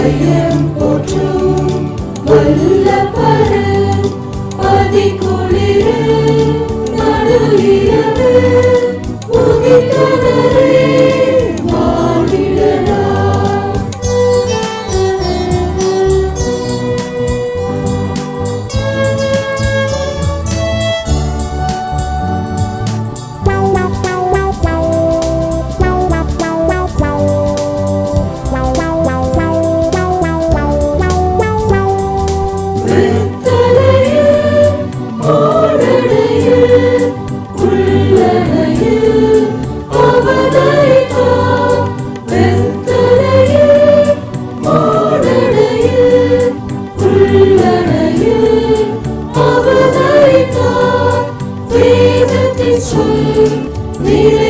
பயம் போற்றும். வல்ல பரு பதி குளிர நடுவிரவு യേശു. നിരേ